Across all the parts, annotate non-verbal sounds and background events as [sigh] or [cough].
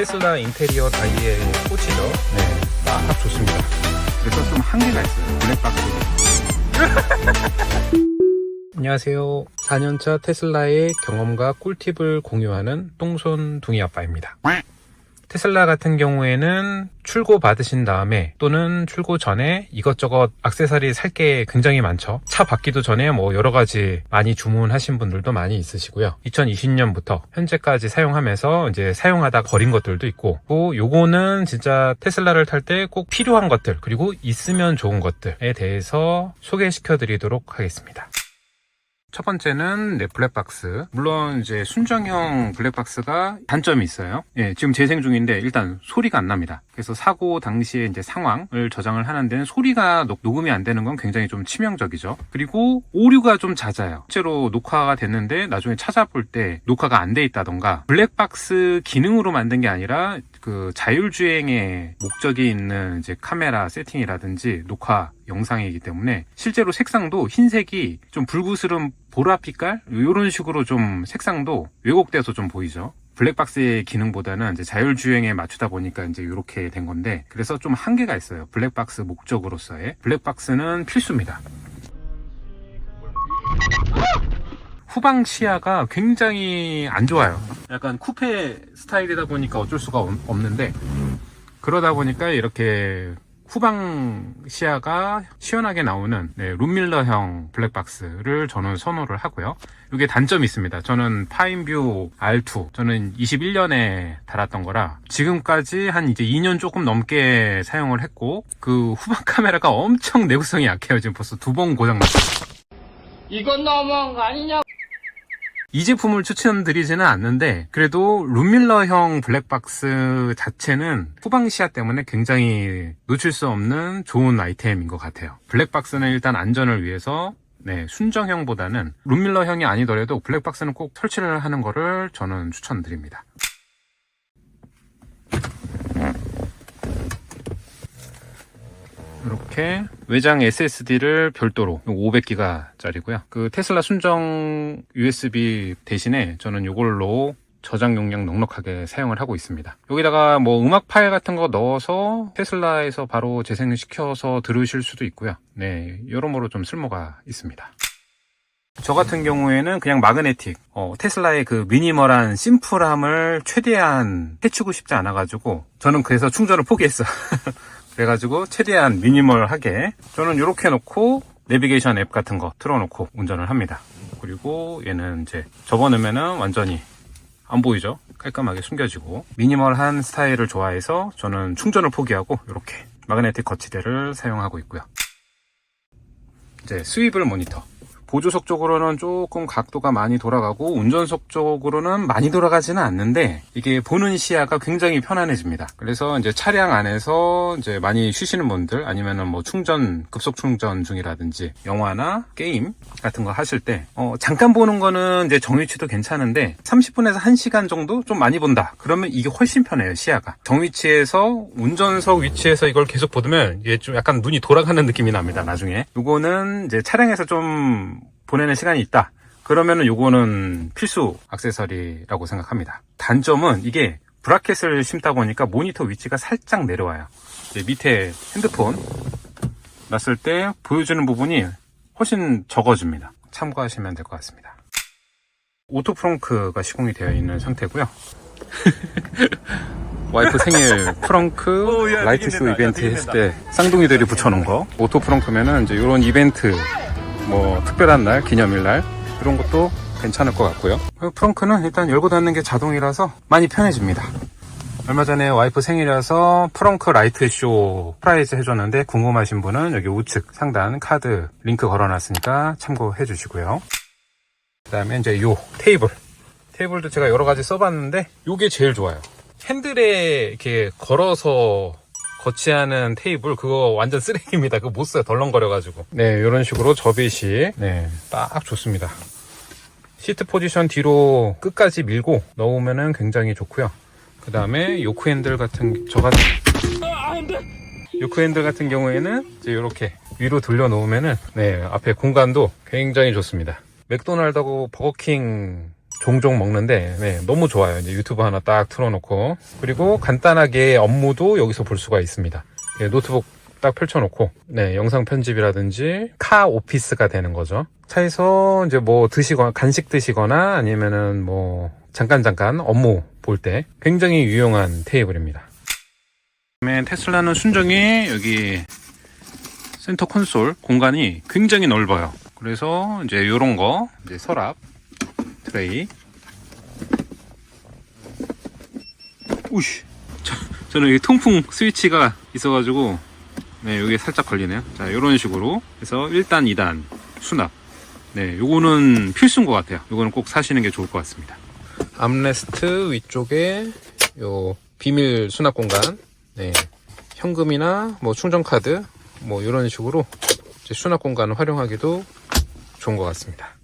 테슬라 인테리어 다이의 꽃이죠. 네, 딱 좋습니다. 그래서 좀 한계가 있어요. 블랙박스. [laughs] 안녕하세요. 4년차 테슬라의 경험과 꿀팁을 공유하는 똥손 둥이 아빠입니다. 테슬라 같은 경우에는 출고 받으신 다음에 또는 출고 전에 이것저것 악세사리 살 게 굉장히 많죠. 차 받기도 전에 뭐 여러 가지 많이 주문하신 분들도 많이 있으시고요. 2020년부터 현재까지 사용하면서 이제 사용하다 버린 것들도 있고, 또 요거는 진짜 테슬라를 탈 때 꼭 필요한 것들 그리고 있으면 좋은 것들에 대해서 소개시켜 드리도록 하겠습니다. 첫 번째는 네, 블랙박스. 물론 이제 순정형 블랙박스가 단점이 있어요. 예, 지금 재생 중인데 일단 소리가 안 납니다. 그래서 사고 당시에 이제 상황을 저장을 하는 데는 소리가 녹, 녹음이 안 되는 건 굉장히 좀 치명적이죠. 그리고 오류가 좀 잦아요. 실제로 녹화가 됐는데 나중에 찾아볼 때 녹화가 안 돼 있다던가 블랙박스 기능으로 만든 게 아니라 그 자율주행의 목적이 있는 이제 카메라 세팅이라든지 녹화 영상이기 때문에 실제로 색상도 흰색이 좀 붉으스름 보라빛깔 이런 식으로 좀 색상도 왜곡돼서 좀 보이죠. 블랙박스의 기능보다는 이제 자율주행에 맞추다 보니까 이제 이렇게 된 건데 그래서 좀 한계가 있어요. 블랙박스 목적으로서의 블랙박스는 필수입니다. 후방 시야가 굉장히 안 좋아요. 약간 쿠페 스타일이다 보니까 어쩔 수가 없- 없는데 그러다 보니까 이렇게 후방 시야가 시원하게 나오는 네, 룸밀러형 블랙박스를 저는 선호를 하고요. 이게 단점이 있습니다. 저는 파인뷰 R2 저는 21년에 달았던 거라 지금까지 한 이제 2년 조금 넘게 사용을 했고 그 후방 카메라가 엄청 내구성이 약해요. 지금 벌써 두 번 고장 났어요. 이건 너무한 거 아니냐? 이 제품을 추천드리지는 않는데 그래도 룸밀러형 블랙박스 자체는 후방 시야 때문에 굉장히 놓칠 수 없는 좋은 아이템인 것 같아요. 블랙박스는 일단 안전을 위해서 네, 순정형보다는 룸밀러형이 아니더라도 블랙박스는 꼭 설치를 하는 거를 저는 추천드립니다. 이렇게 외장 SSD를 별도로 500기가 짜리고요. 그 테슬라 순정 USB 대신에 저는 이걸로 저장 용량 넉넉하게 사용을 하고 있습니다. 여기다가 뭐 음악 파일 같은 거 넣어서 테슬라에서 바로 재생시켜서 들으실 수도 있고요. 네, 여러모로 좀 쓸모가 있습니다. 저 같은 경우에는 그냥 마그네틱, 어, 테슬라의 그 미니멀한 심플함을 최대한 해치고 싶지 않아가지고 저는 그래서 충전을 포기했어. [laughs] 그래가지고 최대한 미니멀하게 저는 이렇게 해놓고 내비게이션 앱 같은 거 틀어놓고 운전을 합니다. 그리고 얘는 이제 접어넣으면은 완전히 안 보이죠? 깔끔하게 숨겨지고 미니멀한 스타일을 좋아해서 저는 충전을 포기하고 이렇게 마그네틱 거치대를 사용하고 있고요. 이제 스위블 모니터. 보조석 쪽으로는 조금 각도가 많이 돌아가고 운전석 쪽으로는 많이 돌아가지는 않는데 이게 보는 시야가 굉장히 편안해집니다. 그래서 이제 차량 안에서 이제 많이 쉬시는 분들 아니면은 뭐 충전 급속 충전 중이라든지 영화나 게임 같은 거 하실 때 어, 잠깐 보는 거는 이제 정위치도 괜찮은데 30분에서 1시간 정도 좀 많이 본다. 그러면 이게 훨씬 편해요 시야가. 정위치에서 운전석 위치에서 이걸 계속 보면 이게 좀 약간 눈이 돌아가는 느낌이 납니다. 나중에 요거는 이제 차량에서 좀 보내는 시간이 있다. 그러면은 요거는 필수 액세서리라고 생각합니다. 단점은 이게 브라켓을 심다 보니까 모니터 위치가 살짝 내려와요. 밑에 핸드폰 놨을 때 보여주는 부분이 훨씬 적어집니다. 참고하시면 될 것 같습니다. 오토 프렁크가 시공이 되어 있는 상태고요. [laughs] 와이프 생일 프렁크 오, 야, 라이트 쇼 되긴 된다. 이벤트 야, 했을 때 쌍둥이들이 붙여놓은 거 오토 프렁크면은 이제 이런 이벤트 뭐 특별한 날 기념일 날 이런 것도 괜찮을 것 같고요. 그 프렁크는 일단 열고 닫는 게 자동이라서 많이 편해집니다. 얼마 전에 와이프 생일이라서 프렁크 라이트 쇼 프라이즈 해줬는데 궁금하신 분은 여기 우측 상단 카드 링크 걸어놨으니까 참고해 주시고요. 그 다음에 이제 요 테이블. 테이블도 제가 여러 가지 써봤는데 요게 제일 좋아요. 핸들에 이렇게 걸어서 거치하는 테이블 그거 완전 쓰레기입니다. 그거 못 써요. 덜렁거려가지고. 네, 이런 식으로 접이시 네, 딱 좋습니다. 시트 포지션 뒤로 끝까지 밀고 넣으면은 굉장히 좋고요. 그 다음에 요크 핸들 같은 저 같은 요크 핸들 같은 경우에는 이제 이렇게 위로 돌려 놓으면은 네 앞에 공간도 굉장히 좋습니다. 맥도날드하고 버거킹 종종 먹는데 네, 너무 좋아요. 이제 유튜브 하나 딱 틀어놓고 그리고 간단하게 업무도 여기서 볼 수가 있습니다. 예, 노트북 딱 펼쳐놓고 네, 영상 편집이라든지 카 오피스가 되는 거죠. 차에서 이제 뭐 드시거나 간식 드시거나 아니면은 뭐 잠깐 잠깐 업무 볼 때 굉장히 유용한 테이블입니다. 그다음에 테슬라는 순정이 여기 센터 콘솔 공간이 굉장히 넓어요. 그래서 이제 이런 거 이제 서랍 트레이. 우씨. 저, 저는 여기 통풍 스위치가 있어가지고 네 여기 살짝 걸리네요. 자 이런 식으로 해서 1단 2단 수납. 네 요거는 필수인 것 같아요. 요거는 꼭 사시는 게 좋을 것 같습니다. 암레스트 위쪽에 요 비밀 수납 공간. 네 현금이나 뭐 충전 카드 뭐 이런 식으로 수납 공간을 활용하기도 좋은 것 같습니다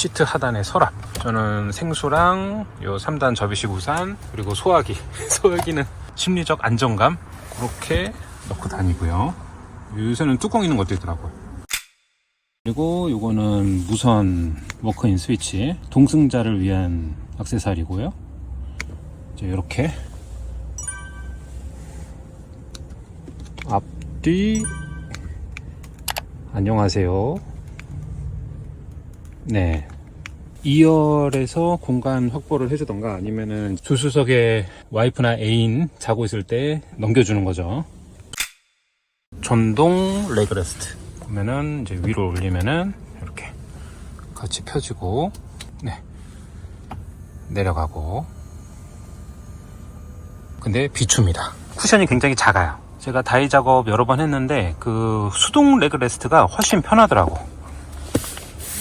시트 하단에 서랍. 저는 생수랑 요 3단 접이식 우산 그리고 소화기. [laughs] 소화기는 심리적 안정감 그렇게 넣고 다니고요. 요새는 뚜껑 있는 것도 있더라고요. 그리고 요거는 무선 워크인 스위치 동승자를 위한 액세서리고요. 이제 이렇게 앞뒤 안녕하세요. 네. 2열에서 공간 확보를 해주던가 아니면은 조수석에 와이프나 애인 자고 있을 때 넘겨주는 거죠. 전동 레그레스트. 보면은 이제 위로 올리면은 이렇게 같이 펴지고, 네. 내려가고. 근데 비춥니다. 쿠션이 굉장히 작아요. 제가 다이 작업 여러 번 했는데 그 수동 레그레스트가 훨씬 편하더라고.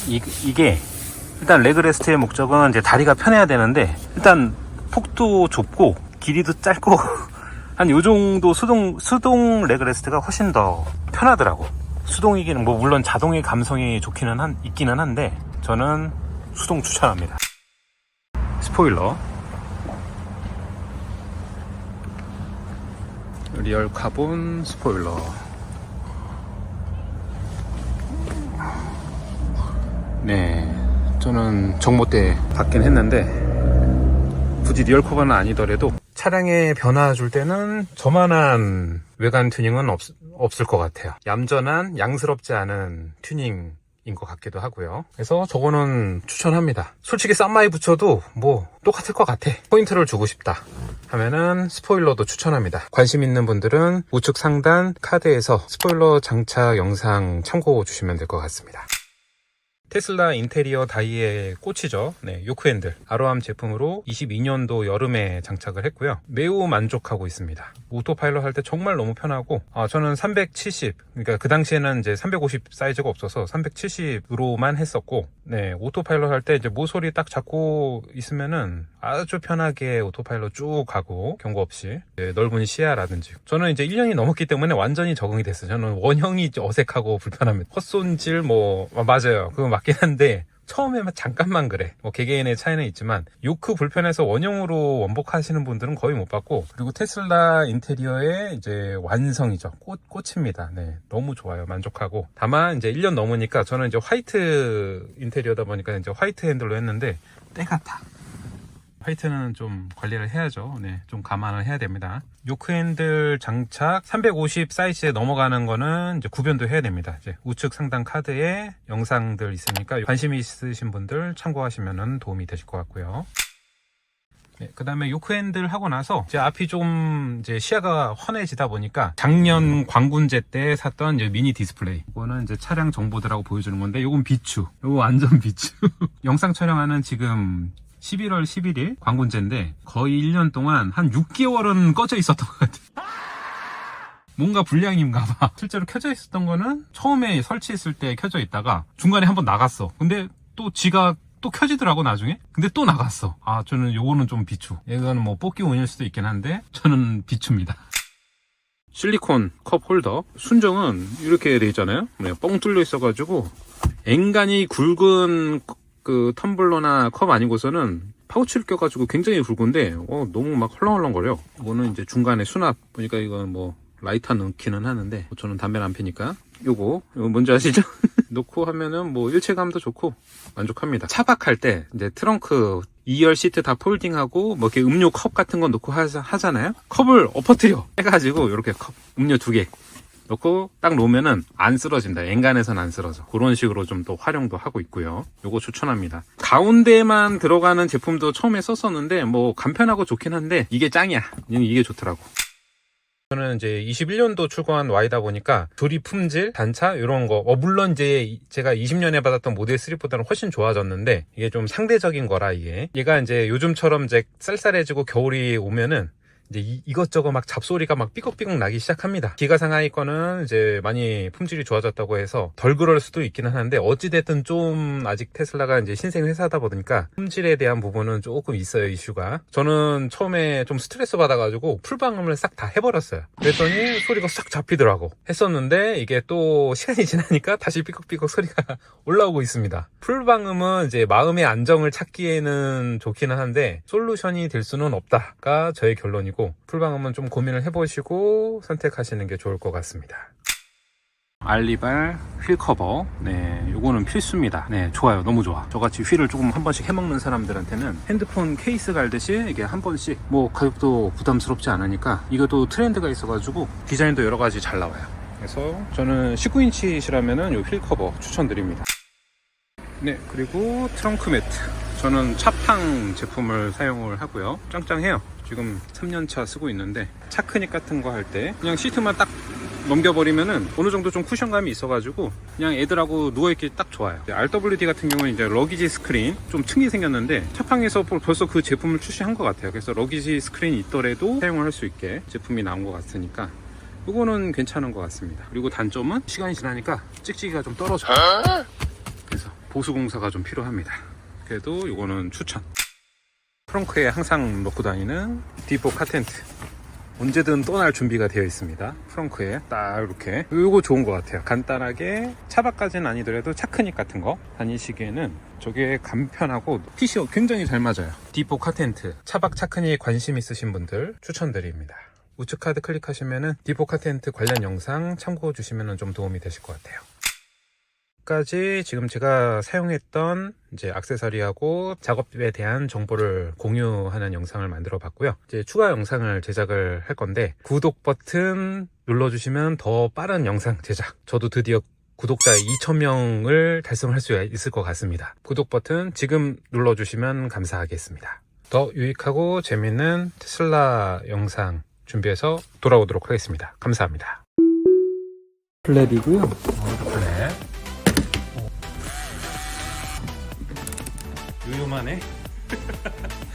이, 이게 일단 레그레스트의 목적은 이제 다리가 편해야 되는데 일단 폭도 좁고 길이도 짧고 [laughs] 한 요 정도 수동 수동 레그레스트가 훨씬 더 편하더라고. 수동이기는 뭐 물론 자동의 감성이 좋기는 한 있기는 한데 저는 수동 추천합니다. 스포일러 리얼 카본 스포일러 네, 저는 정모 때 받긴 했는데 굳이 리얼 커버는 아니더라도 차량에 변화 줄 때는 저만한 외관 튜닝은 없, 없을 것 같아요. 얌전한 양스럽지 않은 튜닝 인 것 같기도 하고요. 그래서 저거는 추천합니다. 솔직히 쌈마이 붙여도 뭐 똑같을 것 같아. 포인트를 주고 싶다. 하면은 스포일러도 추천합니다. 관심 있는 분들은 우측 상단 카드에서 스포일러 장착 영상 참고 주시면 될 것 같습니다. 테슬라 인테리어 다이의 꽃이죠. 네, 요크 핸들. 아로암 제품으로 22년도 여름에 장착을 했고요. 매우 만족하고 있습니다. 오토파일럿 할 때 정말 너무 편하고, 아, 저는 370, 그러니까 그 당시에는 이제 350 사이즈가 없어서 370으로만 했었고, 네, 오토파일럿 할 때 이제 모서리 딱 잡고 있으면은 아주 편하게 오토파일럿 쭉 가고, 경고 없이. 네, 넓은 시야라든지. 저는 이제 1년이 넘었기 때문에 완전히 적응이 됐어요. 저는 원형이 어색하고 불편합니다. 헛손질 뭐, 아, 맞아요. 그거 맞긴 한데, 처음에만 잠깐만 그래. 뭐 개개인의 차이는 있지만 요크 불편해서 원형으로 원복하시는 분들은 거의 못 봤고 그리고 테슬라 인테리어의 이제 완성이죠. 꽃 꽃입니다. 네, 너무 좋아요. 만족하고 다만 이제 1년 넘으니까 저는 이제 화이트 인테리어다 보니까 이제 화이트 핸들로 했는데 때 같아. 화이트는 좀 관리를 해야죠. 네, 좀 감안을 해야 됩니다. 요크 핸들 장착 350 사이즈에 넘어가는 거는 이제 구변도 해야 됩니다. 이제 우측 상단 카드에 영상들 있으니까 관심 있으신 분들 참고하시면 도움이 되실 것 같고요. 네, 그 다음에 요크 핸들 하고 나서 이제 앞이 좀 이제 시야가 환해지다 보니까 작년 광군제 때 샀던 이제 미니 디스플레이. 이거는 이제 차량 정보들하고 보여주는 건데 요건 비추. 요거 완전 비추. [laughs] 영상 촬영하는 지금 11월 11일 광군제인데 거의 1년 동안 한 6개월은 꺼져 있었던 것 같아요. 뭔가 불량인가 봐. 실제로 켜져 있었던 거는 처음에 설치했을 때 켜져 있다가 중간에 한번 나갔어. 근데 또 지가 또 켜지더라고 나중에. 근데 또 나갔어. 아 저는 요거는 좀 비추. 이거는 뭐 뽑기 운일 수도 있긴 한데 저는 비추입니다. 실리콘 컵 홀더 순정은 이렇게 돼 있잖아요. 네, 뻥 뚫려 있어 가지고 앵간히 굵은 그 텀블러나 컵 아니고서는 파우치를 껴가지고 굉장히 굵은데 어, 너무 막 헐렁헐렁거려. 이거는 이제 중간에 수납 보니까 이건 뭐 라이터 넣기는 하는데 저는 담배를 안 피니까 요거 이거 뭔지 아시죠? [laughs] 놓고 하면은 뭐 일체감도 좋고 만족합니다. 차박할 때 이제 트렁크 2열 시트 다 폴딩하고 뭐 이렇게 음료 컵 같은 거 놓고 하잖아요. 컵을 엎어뜨려 해가지고 이렇게 컵 음료 두개 넣고 딱 놓으면은 안 쓰러진다. 엔간해서는 안 쓰러져. 그런 식으로 좀 더 활용도 하고 있고요. 요거 추천합니다. 가운데만 들어가는 제품도 처음에 썼었는데 뭐 간편하고 좋긴 한데 이게 짱이야. 이게 좋더라고. 저는 이제 21년도 출고한 Y다 보니까 조립 품질, 단차 이런 거 어, 물론 이제 제가 20년에 받았던 모델 3보다는 훨씬 좋아졌는데 이게 좀 상대적인 거라 이게 얘가 이제 요즘처럼 이제 쌀쌀해지고 겨울이 오면은 이제 이- 이것저것 막 잡소리가 막 삐걱삐걱 나기 시작합니다. 기가 상하이 거는 이제 많이 품질이 좋아졌다고 해서 덜 그럴 수도 있기는 하는데 어찌됐든 좀 아직 테슬라가 이제 신생 회사다 보니까 품질에 대한 부분은 조금 있어요 이슈가. 저는 처음에 좀 스트레스 받아가지고 풀방음을 싹 다 해버렸어요. 그랬더니 소리가 싹 잡히더라고. 했었는데 이게 또 시간이 [laughs] 지나니까 다시 삐걱삐걱 소리가 [laughs] 올라오고 있습니다. 풀방음은 이제 마음의 안정을 찾기에는 좋기는 한데 솔루션이 될 수는 없다가 저의 결론이고 풀방음은 좀 고민을 해보시고 선택하시는 게 좋을 것 같습니다. 알리발 휠 커버. 네 요거는 필수입니다. 네 좋아요. 너무 좋아. 저같이 휠을 조금 한 번씩 해먹는 사람들한테는 핸드폰 케이스 갈듯이 이게 한 번씩 뭐 가격도 부담스럽지 않으니까 이것도 트렌드가 있어가지고 디자인도 여러 가지 잘 나와요. 그래서 저는 19인치시라면은 요휠 커버 추천드립니다. 네 그리고 트렁크 매트. 저는 차팡 제품을 사용을 하고요. 짱짱해요 지금 3년차 쓰고 있는데 차크닉 같은 거 할 때 그냥 시트만 딱 넘겨버리면은 어느 정도 좀 쿠션감이 있어가지고 그냥 애들하고 누워있기 딱 좋아요 RWD 같은 경우는 이제 러기지 스크린 좀 층이 생겼는데 차팡에서 벌써 그 제품을 출시한 것 같아요 그래서 러기지 스크린이 있더라도 사용을 할 수 있게 제품이 나온 것 같으니까 이거는 괜찮은 것 같습니다 그리고 단점은 시간이 지나니까 찍찍이가 좀 떨어져요 그래서 보수 공사가 좀 필요합니다. 그래도 이거는 추천. 트렁크에 항상 넣고 다니는 D4 카텐트. 언제든 떠날 준비가 되어 있습니다. 트렁크에 딱 이렇게. 이거 좋은 것 같아요. 간단하게 차박까지는 아니더라도 차크닉 같은 거 다니시기에는 저게 간편하고 핏이 굉장히 잘 맞아요. D4 카텐트. 차박 차크닉 관심 있으신 분들 추천드립니다. 우측 카드 클릭하시면은 D4 카텐트 관련 영상 참고해 주시면 좀 도움이 되실 것 같아요. 까지 지금 제가 사용했던 이제 악세사리하고 작업에 대한 정보를 공유하는 영상을 만들어 봤고요. 이제 추가 영상을 제작을 할 건데 구독 버튼 눌러주시면 더 빠른 영상 제작. 저도 드디어 구독자 2,000명을 달성할 수 있을 것 같습니다. 구독 버튼 지금 눌러주시면 감사하겠습니다. 더 유익하고 재밌는 테슬라 영상 준비해서 돌아오도록 하겠습니다. 감사합니다. 플랩이고요. 유유만해. [laughs]